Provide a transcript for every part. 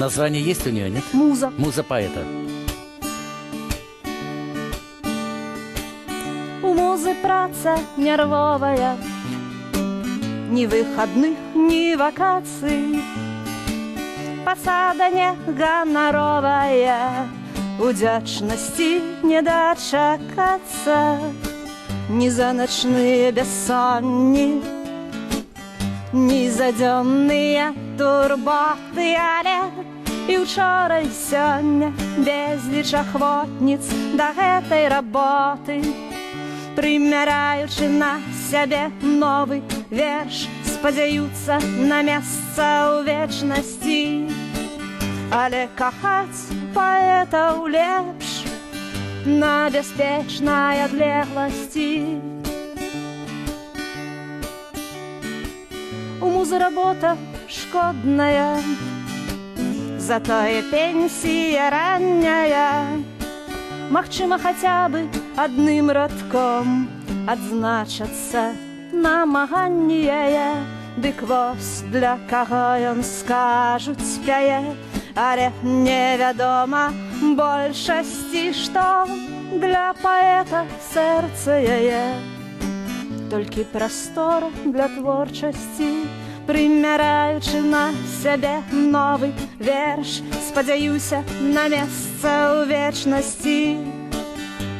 Название есть у нее, нет? Муза. Муза поэта. У музы праца нервовая, Ни выходных, ни вакаций. Пасада не ганаровая, Удзячнасці не дачакацца, Ні за начныя бессонні, Ні за дзённыя турботы, але і учора і сёння безліч ахвотніц да гэтай работы. Прымяраючы на сябе новы верш, спадзяюцца на месца ў вечнасці. Але кахаць паэтаў лепш на бяспечнай адлегласці. Музы работа шкодная, Затое пенсія ранняя. Магчыма, хаця бы адным радком адзначацца намаганні яе, Дык вось для каго ён скажуць пяе, Але невядома большасці, што для паэта сэрца яе. Толькі прастора для творчасці, прымяраючы на сябе новы верш, спадзяюся на месца ў вечнасці.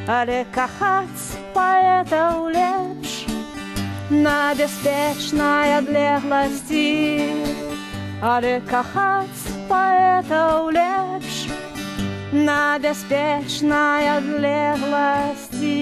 Але кахаць паэтаў лепш на бяспечнай адлегласці. Але кахаць паэтаў лепш на бяспечнай адлегласці.